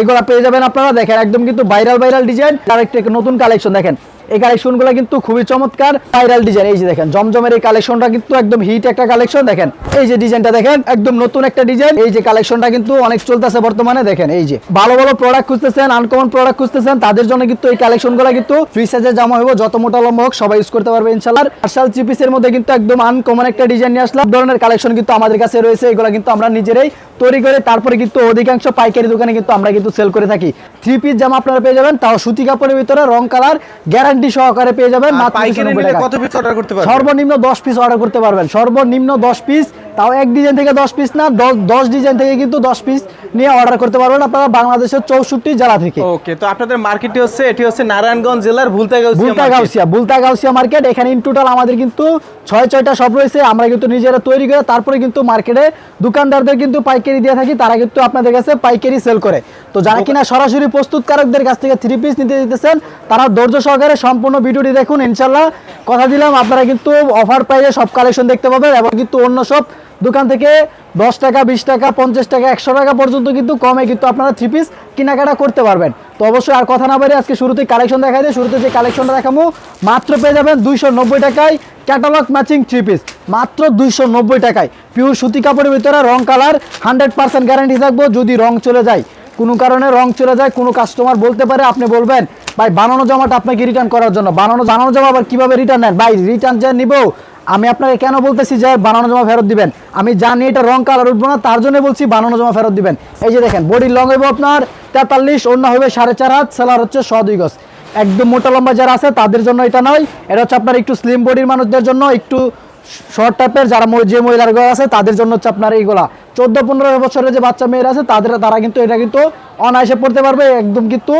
এগুলো পেয়ে যাবেন আপনারা। দেখেন, একদম কিন্তু ভাইরাল ভাইরাল ডিজাইন আর একটা নতুন কালেকশন দেখেন। এই কালেকশনগুলো কিন্তু খুবই চমৎকার। ভাইরাল ডিজাইন এই যে দেখেন, জমজমের এই কালেকশনটা কিন্তু একদম হিট একটা কালেকশন দেখেন। এই যে ডিজাইনটা দেখেন, একদম নতুন একটা ডিজাইন এই যে কালেকশনটা কিন্তু অনেক চলতেছে বর্তমানে, দেখেন, এই যে। ভালো ভালো প্রোডাক্ট খুঁজতেছেন আনকমন প্রোডাক্ট খুঁজতেছেন, তাদের জন্য কিন্তু এই কালেকশনগুলো কিন্তু ফ্রি সাইজে জামা হইব, যত মোটা লম্বা হোক, সবাই ইউজ করতে পারবে ইনশাল্লাহ মার্শাল চিপিসের মধ্যে কিন্তু একদম আনকমন একটা ডিজাইন নিয়ে আসলাম। ধরনের কালেকশন কিন্তু আমাদের কাছে রয়েছে, এগুলো কিন্তু আমরা নিজেরাই তৈরি করে, তারপরে কিন্তু অধিকাংশ পাইকারি দোকানে কিন্তু আমরা কিন্তু সেল করে থাকি। থ্রি পিস জামা আপনারা পেয়ে যাবেন, তাও সুতি কাপড়ের ভিতরে, রং কালার গ্যারান্টি সহকারে পেয়ে যাবেন মাত্র পাইকারি 290 নিলে টাকা। কত পিস অর্ডার করতে পারবে সর্বনিম্ন দশ পিস অর্ডার করতে পারবেন সর্বনিম্ন দশ পিস তাও এক ডিজাইন থেকে দশ পিস না দশ- ডিজাইন থেকে কিন্তু দশ পিস নিয়ে অর্ডার করতে পারবেন আপনারা বাংলাদেশের চৌষট্টি জেলা থেকে। ওকে তো আপনাদের মার্কেটটি হচ্ছে এটি হচ্ছে নারায়ণগঞ্জ জেলার ভুলতাগাঁও বুলতা গাউসিয়া বুলতা গাউসিয়া মার্কেট এখানে ইন টোটাল আমাদের কিন্তু ছয় ছয়টা শপ রয়েছে আমরা কিন্তু নিজেরা তৈরি করে তারপরে কিন্তু মার্কেটে দোকানদারদের কিন্তু পাইকারি দিয়ে থাকি তারা কিন্তু আপনাদের কাছে পাইকারি সেল করে। তো যারা কিনা সরাসরি প্রস্তুতকারকদের কাছ থেকে থ্রি পিস নিতে দিতেছেন তারা ধৈর্য সহকারে সম্পূর্ণ ভিডিওটি দেখুন ইনশাল্লাহ কথা দিলাম আপনারা কিন্তু অফার প্রাইসে সব কালেকশন দেখতে পাবেন এবং কিন্তু অন্য সব দোকান থেকে দশ টাকা, বিশ টাকা, পঞ্চাশ টাকা, একশো টাকা পর্যন্ত কিন্তু কমে কিন্তু আপনারা থ্রি পিস কেনাকাটা করতে পারবেন। তো অবশ্যই আর কথা না বাইরে আজকে শুরুতে কালেকশন দেখা যায় শুরুতে যে কালেকশনটা দেখাবো, মাত্র পেয়ে যাবেন দুইশো নব্বই টাকায় ক্যাটালগ ম্যাচিং থ্রি পিস মাত্র দুইশো নব্বই টাকায়। পিওর সুতি কাপড়ের ভিতরে রং কালার হান্ড্রেড পার্সেন্ট গ্যারান্টি থাকব। যদি রং চলে যায়, কোনো কারণে রং চলে যায়, কোনো কাস্টমার বলতে পারে, আপনি বলবেন, ভাই, বানানো জামাটা আপনাকে রিটার্ন করার জন্য। বানানো বানানো জামা আবার কীভাবে রিটার্ন নেন? ভাই রিটার্ন যে নিব আমি আপনাকে কেন বলতেছি যে বানানো জমা ফেরত দিবেন? আমি জানি এটা রং কালার উঠবো না, তার জন্য বলছি বানানো জমা ফেরত দিবেন। এই যে দেখেন বডির লং হইব আপনার তেতাল্লিশ, অন্য হবে সাড়ে চার হাত সেলার হচ্ছে ছ দুই গজ। একদম মোটা লম্বা যারা আছে, তাদের জন্য এটা নয়, এটা হচ্ছে আপনার একটু স্লিম বডির মানুষদের জন্য, একটু শর্ট টাইপের যারা যে মহিলাগুলো আছে, তাদের জন্য হচ্ছে আপনার এইগুলা। চোদ্দ, পনেরো বছরের যে বাচ্চা মেয়েরা আছে, তাদের তারা কিন্তু এটা কিন্তু অনায়াসে পড়তে পারবে, একদম কিন্তু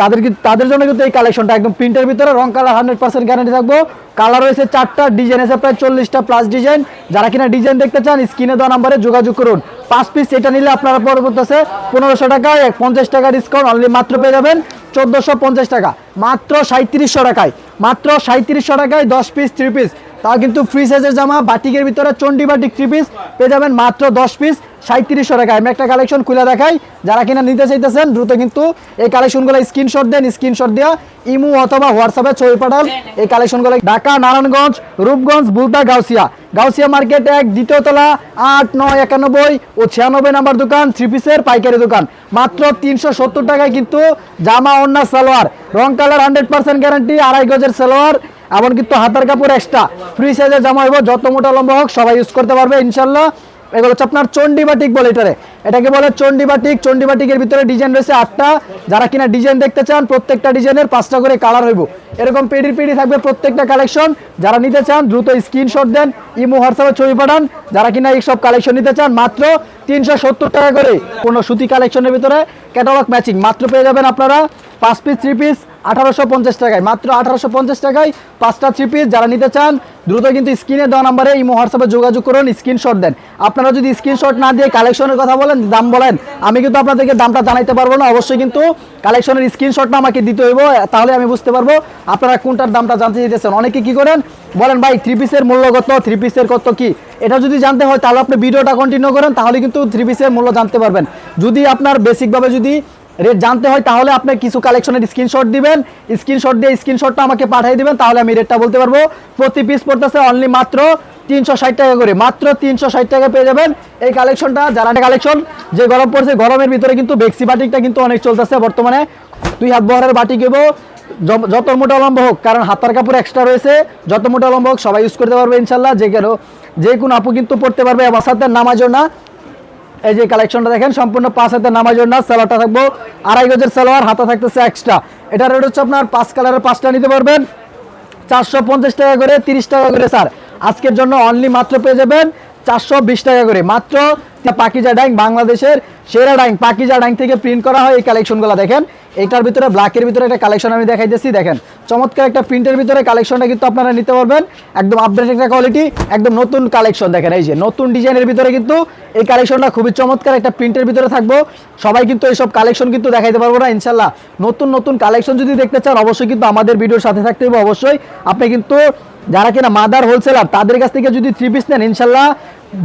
তাদের তাদের জন্য কিন্তু এই কালেকশনটা একদম প্রিন্টের ভিতরে, রং কালার হান্ড্রেড পার্সেন্ট গ্যারান্টি থাকব। কালার রয়েছে চারটা ডিজাইন আছে প্রায় চল্লিশটা প্লাস ডিজাইন যারা কিনা ডিজাইন দেখতে চান স্ক্রিনে দেওয়া নাম্বারে যোগাযোগ করুন। পাঁচ পিস এটা নিলে আপনারা পরে করতেছে পনেরোশো টাকায়, পঞ্চাশ টাকা ডিসকাউন্ট অনলি মাত্র পেয়ে যাবেন চোদ্দোশো পঞ্চাশ টাকা। মাত্র সাঁত্রিশশো টাকায়, মাত্র সাঁত্রিশশো টাকায় দশ পিস থ্রি পিস তা কিন্তু ফ্রি সাইজের জামা, বাটিকের ভিতরে চন্ডি বাটিক থ্রি পিস পেয়ে যাবেন মাত্র দশ পিস সাঁত্রিশশো টাকায়। আমি একটা কালেকশন খুলে দেখাই, যারা কিনা নিতে চাইতেছেন, দ্রুত কিন্তু এই কালেকশনগুলো স্ক্রিনশট দেন স্ক্রিনশট দেওয়া ইমু অথবা হোয়াটসঅ্যাপে ছবি পাঠান। এই কালেকশনগুলো ঢাকা, নারায়ণগঞ্জ, রূপগঞ্জ, বুলতা, গাউসিয়া। গাউসিয়া মার্কেট এক, দ্বিতীয় তলা, আট, নয়, একানব্বই ও ছিয়ানব্বই নাম্বার দোকান থ্রি পিসের পাইকারি দোকান। মাত্র তিনশো সত্তর টাকায় কিন্তু জামা অন্যা সালোয়ার। রং কালার হান্ড্রেড পার্সেন্ট গ্যারান্টি আড়াই গজের সালোয়ার এমন কিন্তু হাতার কাপড় এক্সট্রা ফ্রি সাইজের জামা হইব, যত মোটা লম্বা হোক, সবাই ইউজ করতে পারবে, ইনশাল্লাহ। এগুলো হচ্ছে আপনার চন্ডি বাটিক বলে এটারে। এটাকে বলে চন্ডি বাটিক। চন্ডি বাটিকের ভিতরে ডিজাইন রয়েছে আটটা। যারা কিনা ডিজাইন দেখতে চান, প্রত্যেকটা ডিজাইনের পাঁচটা করে কালার হইব। এরকম পেডি পেডি থাকবে প্রত্যেকটা কালেকশন। যারা নিতে চান, দ্রুত স্ক্রিনশট দেন, ইমো হোয়াটসঅ্যাপে ছবি পাঠান। যারা কিনা এইসব কালেকশন নিতে চান, মাত্র তিনশো সত্তর টাকা করে কোনো সুতি কালেকশনের ভিতরে ক্যাটালগ ম্যাচিং মাত্র পেয়ে যাবেন আপনারা পাঁচ পিস থ্রি পিস আঠারোশো পঞ্চাশ টাকায়। মাত্র আঠারোশো পঞ্চাশ টাকায় পাঁচটা থ্রি পিস যারা নিতে চান, দ্রুত কিন্তু স্ক্রিনে দেওয়া নাম্বারে ইমো হোয়াটসঅ্যাপে যোগাযোগ করুন স্ক্রিনশট দেন। আপনারা যদি স্ক্রিনশট না দিয়ে কালেকশনের কথা বলেন, দাম বলেন, আমি কিন্তু আপনাদেরকে দামটা জানাইতে পারব না। অবশ্যই কিন্তু কালেকশনের স্ক্রিনশটটা আমাকে দিতে হইব, তাহলে আমি বুঝতে পারব আপনারা কোনটার দামটা জানতে চাইতেছেন। অনেকে কি করেন, বলেন, ভাই থ্রি পিসের মূল্য কত? থ্রি পিসের কত কি? এটা যদি জানতে হয়, তাহলে আপনি ভিডিওটা কন্টিনিউ করেন, তাহলে কিন্তু থ্রি পিসের মূল্য জানতে পারবেন। যদি আপনার বেসিকভাবে যদি রেট জানতে হয়, তাহলে আপনি কিছু কালেকশনের স্ক্রিনশট দিবেন। স্ক্রিনশট দিয়ে স্ক্রিনশটটা আমাকে পাঠিয়ে দিবেন, তাহলে আমি রেটটা বলতে পারব। প্রতি পিস পড়তেছে অনলি মাত্র তিনশো ষাট টাকা করে। মাত্র তিনশো ষাট টাকা পেয়ে যাবেন এই কালেকশনটা যারা কালেকশন যে গরম পড়ছে, গরমের ভিতরে কিন্তু বেক্সি বাটিকটা কিন্তু অনেক চলতেছে বর্তমানে। দুই হাত বহরের বাটি কেবো যত মোটা লম্বা হোক, কারণ হাতার কাপড় এক্সট্রা রয়েছে, যত মোটা লম্বা হোক, সবাই ইউজ করতে পারবে ইনশাল্লাহ যে কেন যে কোনো আপু কিন্তু পড়তে পারবে সাথে নামাজও না। এই যে কালেকশনটা দেখেন, সম্পূর্ণ পাঁচ হাতে নামাজের জন্য সালোয়ারটা থাকব। আড়াই গজের সালোয়ার, হাতে থাকতেছে এক্সট্রা এটা রেট হচ্ছে আপনার পাঁচ কালারের পাঁচটা নিতে পারবেন। চারশো পঞ্চাশ টাকা করে, তিরিশ টাকা করে স্যার আজকের জন্য অনলি মাত্র পেয়ে যাবেন চারশো বিশ টাকা করে। মাত্র পাকিজা ডাইং বাংলাদেশের সেরা ডাইং, পাকিজা ডাইং থেকে প্রিন্ট করা হয় এই কালেকশনগুলো দেখেন। এটার ভিতরে ব্ল্যাকের ভিতরে একটা কালেকশন আমি দেখাইতেছি, দেখেন। চমৎকার একটা প্রিন্টের ভিতরে কালেকশনটা কিন্তু আপনারা নিতে পারবেন। একদম আপডেট একটা কোয়ালিটি একদম নতুন কালেকশন দেখেন, এই যে নতুন ডিজাইনের ভিতরে কিন্তু এই কালেকশনটা খুবই চমৎকার একটা প্রিন্টের ভিতরে থাকব। সবাই কিন্তু এইসব কালেকশন কিন্তু দেখাইতে পারব না ইনশাল্লাহ নতুন নতুন কালেকশন যদি দেখতে চান, অবশ্যই কিন্তু আমাদের ভিডিওর সাথে থাকতে হবে অবশ্যই। আপনি কিন্তু যারা কিনা মাদার হোলসেলার, তাদের কাছ থেকে যদি থ্রি পিস নেন, ইনশাল্লাহ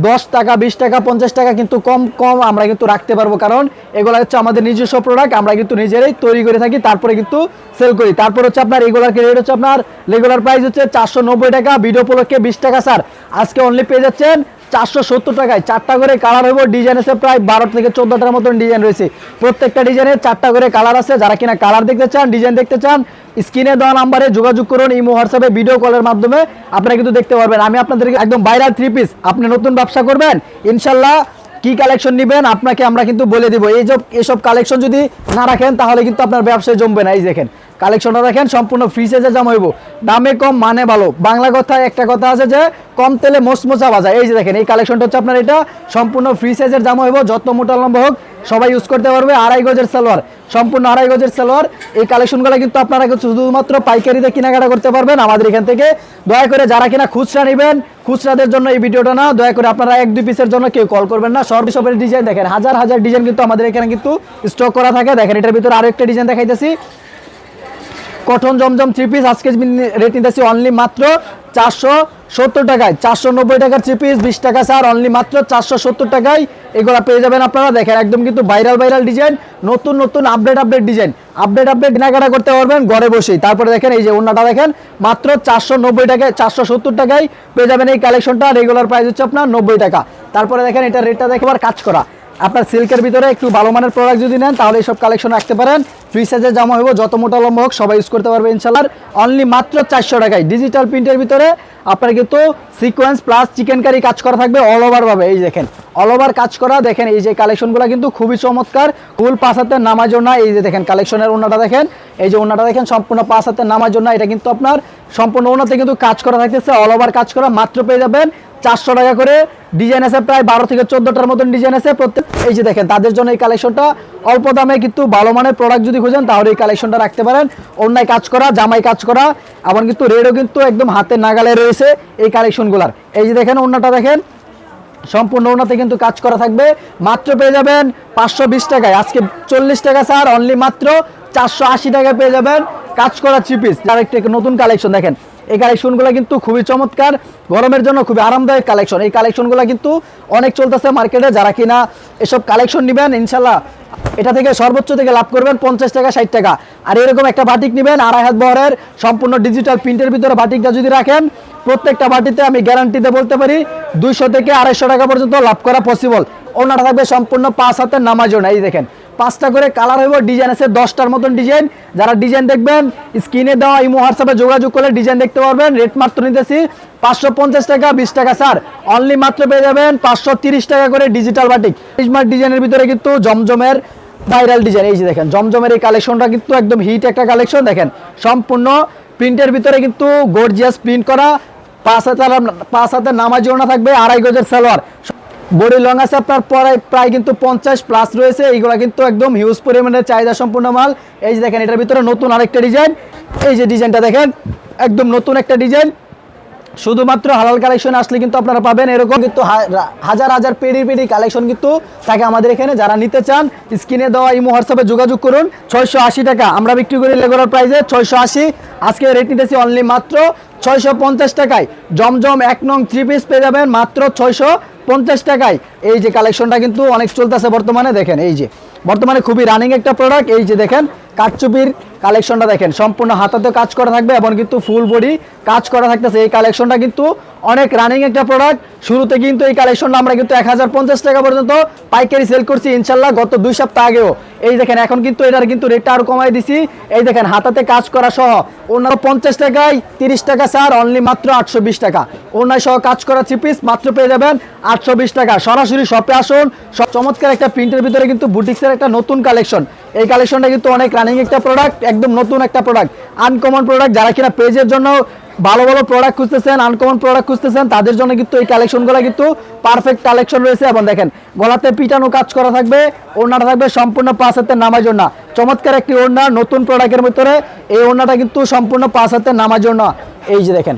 দশ টাকা, বিশ টাকা, পঞ্চাশ টাকা কিন্তু কম কম আমরা কিন্তু রাখতে পারব। কারণ এগুলো হচ্ছে আমাদের নিজস্ব প্রোডাক্ট আমরা কিন্তু নিজেরাই তৈরি করে থাকি, তারপরে কিন্তু সেল করি। তারপর হচ্ছে আপনার এগুলার রেট হচ্ছে আপনার রেগুলার প্রাইস হচ্ছে চারশো নব্বই টাকা ভিডিও উপলক্ষে বিশ টাকা স্যার আজকে অনলি পেয়ে যাচ্ছেন চারশো সত্তর টাকায়। চারটা করে কালার হইব ডিজাইন আছে প্রায় বারো থেকে চোদ্দটার মতন ডিজাইন রয়েছে। প্রত্যেকটা ডিজাইনের চারটা করে কালার আছে। যারা কিনা কালার দেখতে চান ডিজাইন দেখতে চান স্ক্রিনে দেওয়া নাম্বারে যোগাযোগ করুন, ইমো হোয়াটসঅ্যাপে ভিডিও কলের মাধ্যমে আপনারা কিন্তু দেখতে পারবেন। আমি আপনাদেরকে একদম ভাইরাল থ্রি পিস আপনি নতুন ব্যবসা করবেন, ইনশাল্লাহ কি কালেকশন নেবেন আপনাকে আমরা কিন্তু বলে দিব। এই সব এসব কালেকশন যদি না রাখেন, তাহলে কিন্তু আপনার ব্যবসায় জমবে না। এই দেখেন কালেকশনটা দেখেন, সম্পূর্ণ ফ্রি সাইজে জামা হইব। দামে কম মানে ভালো। বাংলা কথায় একটা কথা আছে যে, কম তেলে মোচমোচা বাজা এই যে দেখেন, এই কালেকশনটা হচ্ছে আপনার এটা, সম্পূর্ণ ফ্রি সাইজের জামা হইব যত মোটা লম্বা হোক, সবাই ইউজ করতে পারবে, আড়াই গজের সালোয়ার। সম্পূর্ণ আড়াই গজের সালোয়ার। এই কালেকশনগুলো কিন্তু আপনারা শুধুমাত্র পাইকারিতে কেনাকাটা করতে পারবেন। আমাদের এখান থেকে দয়া করে যারা কিনা খুচরা নেবেন, খুচরাদের জন্য এই ভিডিওটা না, দয়া করে আপনারা এক, দুই পিসের জন্য কেউ কল করবেন না। সব সবের ডিজাইন দেখেন, হাজার হাজার ডিজাইন কিন্তু আমাদের এখানে কিন্তু স্টক করা থাকে। দেখেন, এটার ভিতরে আরও একটা ডিজাইন দেখাইতেছি। কটন জমজম থ্রি পিস আজকে রেট নিতেছি অনলি মাত্র চারশো সত্তর টাকায়। চারশো নব্বই টাকার থ্রি পিস বিশ টাকা স্যার অনলি মাত্র চারশো সত্তর টাকায়। এগুলো পেয়ে যাবেন আপনারা। দেখেন, একদম কিন্তু ভাইরাল ভাইরাল ডিজাইন নতুন নতুন update update design update update কেনাকাটা করতে পারবেন ঘরে বসেই। তারপরে দেখেন, এই যে অন্যটা দেখেন, মাত্র চারশো নব্বই টাকায়, চারশো সত্তর টাকায় পেয়ে যাবেন এই কালেকশনটা রেগুলার প্রাইস হচ্ছে আপনার নব্বই টাকা। তারপরে দেখেন, এটা রেটটা দেখে আবার কাজ করা। আপনার সিল্কের ভিতরে একটু ভালো মানের প্রোডাক্ট যদি নেন, তাহলে এইসব কালেকশন রাখতে পারেন। ফ্রি সাইজের জামা হইব, যত মোটা লম্বা হোক, সবাই ইউজ করতে পারবে ইনশাল্লাহ অনলি মাত্র চারশো টাকায়। ডিজিটাল প্রিন্টের ভিতরে আপনার কিন্তু সিকোয়েন্স প্লাস চিকেন কারি কাজ করা থাকবে অল ওভার ভাবে। এই দেখেন অল ওভার কাজ করা। দেখেন, এই যে কালেকশনগুলো কিন্তু খুবই চমৎকার। ফুল পাঁচ হাতের নামার জন্য। এই যে দেখেন কালেকশনের ওনাটা দেখেন। এই যে ওনাটা দেখেন, সম্পূর্ণ পাঁচ হাতের নামার জন্য। এটা কিন্তু আপনার সম্পূর্ণ ওনাতে কিন্তু কাজ করা থাকতেছে অল ওভার কাজ করা। মাত্র পেয়ে যাবেন চারশো টাকা করে ডিজাইন আছে প্রায় বারো থেকে চোদ্দটার মতন ডিজাইন আছে। প্রত্যেক এই যে দেখেন, তাদের জন্য এই কালেকশনটা অল্প দামে কিন্তু ভালো মানের প্রোডাক্ট যদি খুঁজেন, তাহলে এই কালেকশনটা রাখতে পারেন। অন্যায় কাজ করা, জামাই কাজ করা এমন কিন্তু রেডও কিন্তু একদম হাতের নাগালে রয়েছে এই কালেকশনগুলার এই যে দেখেন অন্যটা দেখেন, সম্পূর্ণ ওনাতে কিন্তু কাজ করা থাকবে। মাত্র পেয়ে যাবেন পাঁচশো বিশ টাকায়। আজকে চল্লিশ টাকা স্যার অনলি মাত্র চারশো আশি টাকায় পেয়ে যাবেন কাজ করা থ্রি পিস তার একটি নতুন কালেকশন দেখেন এই কালেকশনগুলো কিন্তু খুবই চমৎকার। গরমের জন্য খুবই আরামদায়ক কালেকশন। এই কালেকশনগুলো কিন্তু অনেক চলতেছে মার্কেটে, যারা কিনা এসব কালেকশন নেবেন ইনশাল্লাহ এটা থেকে সর্বোচ্চ থেকে লাভ করবেন পঞ্চাশ টাকা, ষাট টাকা। আর এরকম একটা বাটিক নেবেন, আড়াই হাত বহরের, সম্পূর্ণ ডিজিটাল প্রিন্টের ভিতরে বাটিকটা যদি রাখেন, প্রত্যেকটা বাটিতে আমি গ্যারান্টিতে বলতে পারি দুইশো থেকে আড়াইশো টাকা পর্যন্ত লাভ করা পসিবল ওনাটা থাকবে সম্পূর্ণ পাঁচ হাতের নামার জন্য এই দেখেন। পাঁচটা করে কালার হইব ডিজাইন আছে, দশটার মতন ডিজাইন যারা ডিজাইন দেখবেন স্ক্রিনে দেওয়া ইমো হোয়াটসঅ্যাপে যোগাযোগ করলে ডিজাইন দেখতে পারবেন। রেট মাত্র নিতেছি পাঁচশো পঞ্চাশ টাকা, বিশ টাকা, স্যার। অনলি মাত্র পেয়ে যাবেন পাঁচশো তিরিশ টাকা করে ডিজিটাল বাটিক স্মার্ট ডিজাইনের ভিতরে কিন্তু জমজমের ভাইরাল ডিজাইন এই যে দেখেন, জমজমের এই কালেকশনটা কিন্তু একদম হিট একটা কালেকশন দেখেন, সম্পূর্ণ প্রিন্টের ভিতরে কিন্তু গর্জিয়াস প্রিন্ট করা। পাঁচ হাজার, পাঁচ হাতে নামাজ জোড়া থাকবে, আড়াই গজের সালোয়ার। বডি লং আছে আপনার প্রায় প্রায় কিন্তু পঞ্চাশ প্লাস রয়েছে। এইগুলা কিন্তু একদম হিউজ পরিমাণের চাহিদা সম্পূর্ণ মাল। এই যে দেখেন, এটার ভিতরে নতুন আরেকটা ডিজাইন এই যে ডিজাইনটা দেখেন, একদম নতুন একটা ডিজাইন শুধুমাত্র হালাল কালেকশন আসলে কিন্তু আপনারা পাবেন এরকম কিন্তু হাজার হাজার পেডি পেডি কালেকশন কিন্তু থাকে আমাদের এখানে। যারা নিতে চান, স্ক্রিনে দেওয়া ইমো হোয়াটসঅ্যাপে যোগাযোগ করুন। ছয়শো আশি টাকা। আমরা বিক্রি করি রেগুলার প্রাইসে ছয়শো আশি। আজকে রেট নিতেছি অনলি মাত্র ছয়শো পঞ্চাশ টাকায়। জমজম এক নং থ্রি পিস পেয়ে যাবেন মাত্র ছয়শো পঞ্চাশ টাকায়। এই যে কালেকশনটা কিন্তু অনেক চলতেছে বর্তমানে, দেখেন, এই যে। বর্তমানে খুবই রানিং একটা প্রোডাক্ট এই যে দেখেন কাঠচুপির কালেকশনটা দেখেন, সম্পূর্ণ হাতাতে কাজ করা থাকবে এবং কিন্তু ফুল বডি কাজ করা থাকতেছে। এই কালেকশনটা কিন্তু অনেক রানিং একটা প্রোডাক্ট শুরুতে কিন্তু এই কালেকশনটা আমরা কিন্তু এক হাজার পঞ্চাশ টাকা পর্যন্ত পাইকারি সেল করছি ইনশাল্লাহ গত দুই সপ্তাহ আগেও। এই দেখেন, এখন কিন্তু এটার কিন্তু রেটটা আরও কমাই দিছি। এই দেখেন, হাতাতে কাজ করা সহ অন্য পঞ্চাশ টাকায় তিরিশ টাকা স্যার অনলি মাত্র আটশো বিশ টাকা। অন্যায় সহ কাজ করা থ্রি পিস মাত্র পেয়ে যাবেন আটশো বিশ টাকা। সরাসরি শপে আসুন সব চমৎকার একটা প্রিন্টের ভিতরে কিন্তু বুটিক্সের একটা নতুন কালেকশন এই কালেকশনটা কিন্তু অনেক রানিং একটা প্রোডাক্ট একদম নতুন একটা প্রোডাক্ট আনকমন প্রোডাক্ট যারা কিনা পেজের জন্য ভালো ভালো প্রোডাক্ট খুঁজতেছেন আনকমন প্রোডাক্ট খুঁজতেছেন, তাদের জন্য কিন্তু এই কালেকশনগুলো কিন্তু পারফেক্ট কালেকশন রয়েছে। এবং দেখেন, গলাতে পিটানো কাজ করা থাকবে, ওড়নাটা থাকবে সম্পূর্ণ পাঁচ হাতের নামার জন্য চমৎকার একটি ওড়না, নতুন প্রোডাক্টের ভিতরে এই ওড়নাটা কিন্তু সম্পূর্ণ পাঁচ হাতের নামার জন্য এই যে দেখেন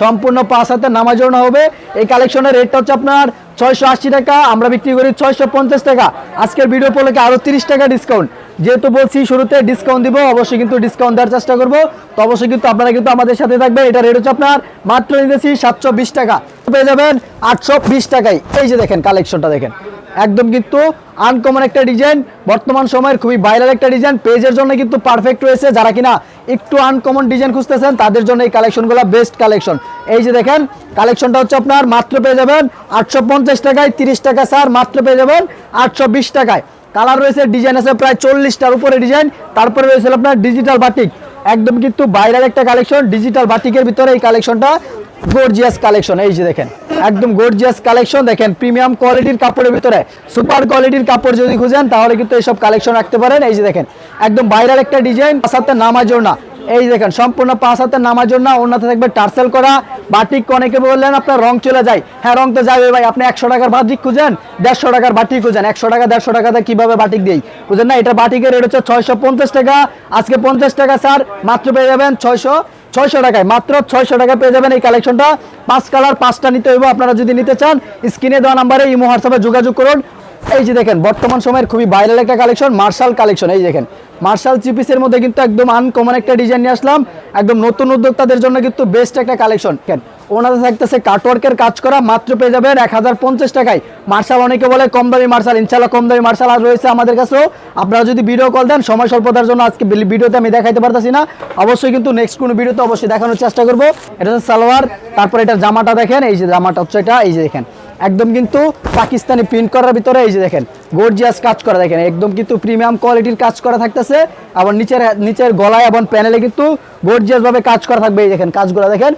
সম্পূর্ণ পাঁচ হাতে নামার জন্য হবে। এই কালেকশনের রেটটা হচ্ছে আপনার ছয়শো আশি টাকা, আমরা বিক্রি করি ছয়শো পঞ্চাশ টাকা। আজকের ভিডিও পড়লে আরও তিরিশ টাকা ডিসকাউন্ট যেহেতু বলছি শুরুতে ডিসকাউন্ট দিব, অবশ্যই কিন্তু ডিসকাউন্ট দেওয়ার চেষ্টা করব। তো অবশ্যই কিন্তু আপনারা কিন্তু আমাদের সাথে থাকবেন। এটা রেট হচ্ছে আপনার মাত্র নিতেছি সাতশো বিশ টাকা। পেয়ে যাবেন আটশো বিশ টাকায়। এই যে দেখেন কালেকশনটা দেখেন। একদম কিন্তু আনকমন একটা ডিজাইন বর্তমান সময়ের খুবই ভাইরাল একটা ডিজাইন পেজের জন্য কিন্তু পারফেক্ট রয়েছে। যারা কিনা একটু আনকমন ডিজাইন খুঁজতেছেন, তাদের জন্য এই কালেকশনগুলো বেস্ট কালেকশন এই যে দেখেন কালেকশনটা হচ্ছে আপনার, মাত্র পেয়ে যাবেন আটশো পঞ্চাশ টাকায় তিরিশ টাকা, স্যার, মাত্র পেয়ে যাবেন আটশো বিশ টাকায়। কালার রয়েছে ডিজাইন আছে প্রায় চল্লিশটার উপরে ডিজাইন তারপরে রয়েছে আপনার ডিজিটাল বাটিক একদম কিন্তু বাইরের একটা কালেকশন ডিজিটাল বাটিকের ভিতরে এই কালেকশনটা গর্জিয়াস কালেকশন। এই যে দেখেন, একদম গর্জিয়াস কালেকশন। দেখেন প্রিমিয়াম কোয়ালিটির কাপড়ের ভিতরে সুপার কোয়ালিটির কাপড় যদি খুঁজেন, তাহলে কিন্তু এইসব কালেকশন রাখতে পারেন। এই যে দেখেন, একদম বাইরের একটা ডিজাইন সাথে নামাজ না এই দেখেন, সম্পূর্ণ পাঁচ হাতের নামাজোর না ওনাতে থাকবে, টার্সেল করা, বাটিক অনেকে বললেন আপনার রং চলে যায়। হ্যাঁ রং তো যাবে ভাই, আপনি একশো টাকার বাটিক খুঁজেন, দেড়শো টাকার বাটিক খুঁজেন। একশো টাকা, দেড়শো টাকাতে কীভাবে বাটিক দিই? বুঝেন না এটা বাটিকের রেট হচ্ছে ছয়শো পঞ্চাশ টাকা, আজকে পঞ্চাশ টাকা, স্যার, মাত্র পেয়ে যাবেন ছয়শো ছয়শো টাকায়, মাত্র ছয়শো টাকা পেয়ে যাবেন এই কালেকশনটা পাঁচ কালার পাঁচটা নিতে হইব, আপনারা যদি নিতে চান, স্ক্রিনে দেওয়া নাম্বারে ইমো হোয়াটসঅ্যাপে যোগাযোগ করুন। এই যে দেখেন, বর্তমান সময়ের খুবই ভাইরাল একটা কালেকশন মার্শাল কালেকশন এই দেখেন। মার্শাল চিপিসের মধ্যে কিন্তু একদম আনকমন একটা ডিজাইন নিয়ে আসলাম, একদম নতুন উদ্যোক্তাদের জন্য কিন্তু বেস্ট একটা কালেকশন কেন ওনাদের থাকতেছে কাটওয়ার্কের কাজ করা, মাত্র পেয়ে যাবেন এক হাজার পঞ্চাশ টাকায়। মার্শাল অনেকে বলে, কম দামি মার্শাল ইনশাল্লাহ কম দামি মার্শাল আর রয়েছে আমাদের কাছেও। আপনারা যদি ভিডিও কল দেন, সময় স্বল্পতার জন্য আজকে ভিডিওতে আমি দেখাইতে পারতেছি না। অবশ্যই কিন্তু নেক্সট কোনো ভিডিওতে অবশ্যই দেখানোর চেষ্টা করব। এটা হচ্ছে সালোয়ার, তারপর এটার জামাটা দেখেন, এই যে জামাটা হচ্ছে এটা, এই যে দেখেন। একদম কিন্তু পাকিস্তানি প্রিন্ট করার ভিতরে এই যে দেখেন গর্জিয়াস কাজ করা দেখেন, একদম কিন্তু প্রিমিয়াম কোয়ালিটির কাজ করা থাকতেছে আবার নিচের নিচের গলায় এবং প্যানেলে কিন্তু গর্জিয়াস ভাবে কাজ করা থাকবে এই দেখেন, কাজগুলো দেখেন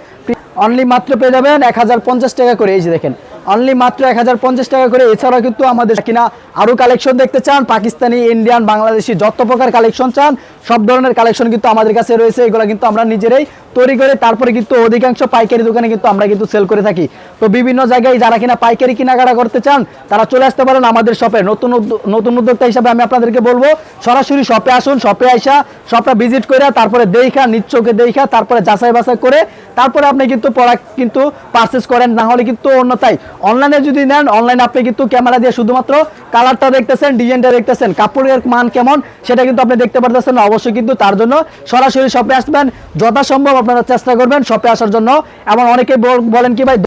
অনলি মাত্র পেয়ে যাবেন এক হাজার পঞ্চাশ টাকা করে, এই যে দেখেন অনলি মাত্র এক হাজার পঞ্চাশ টাকা করে। এছাড়াও কিন্তু আমাদের কিনা আরও কালেকশন দেখতে চান। পাকিস্তানি ইন্ডিয়ান বাংলাদেশি যত প্রকার কালেকশন চান, সব ধরনের কালেকশন কিন্তু আমাদের কাছে রয়েছে। এগুলো কিন্তু আমরা নিজেরাই তৈরি করে তারপরে কিন্তু অধিকাংশ পাইকারি দোকানে কিন্তু আমরা কিন্তু সেল করে থাকি। তো বিভিন্ন জায়গায় যারা কিনা পাইকারি কেনাকাটা করতে চান, তারা চলে আসতে পারেন আমাদের শপে নতুন নতুন উদ্যোক্তা হিসাবে আমি আপনাদেরকে বলব, সরাসরি শপে আসুন শপে আসা শপটা ভিজিট করে তারপরে দেখা নিচ্চোকে দেখা, তারপরে যাচাই বাছাই করে, তারপরে আপনি কিন্তু প্রোডাক্ট কিন্তু পারচেস করেন। না হলে কিন্তু অন্যথায় অনলাইনে যদি নেন অনলাইনে আপনি কিন্তু ক্যামেরা দিয়ে শুধুমাত্র কালারটা দেখতেছেন ডিজাইনটা দেখতেছেন, কাপড়ের মান কেমন, সেটা কিন্তু আপনি দেখতে পারতেছেন না। অবশ্যই কিন্তু তার জন্য সরাসরি শপে আসবেন। যথাসম্ভব আপনারা চেষ্টা করবেন শপে আসার জন্য। এবং অনেকে বল- বলেন কি ভাই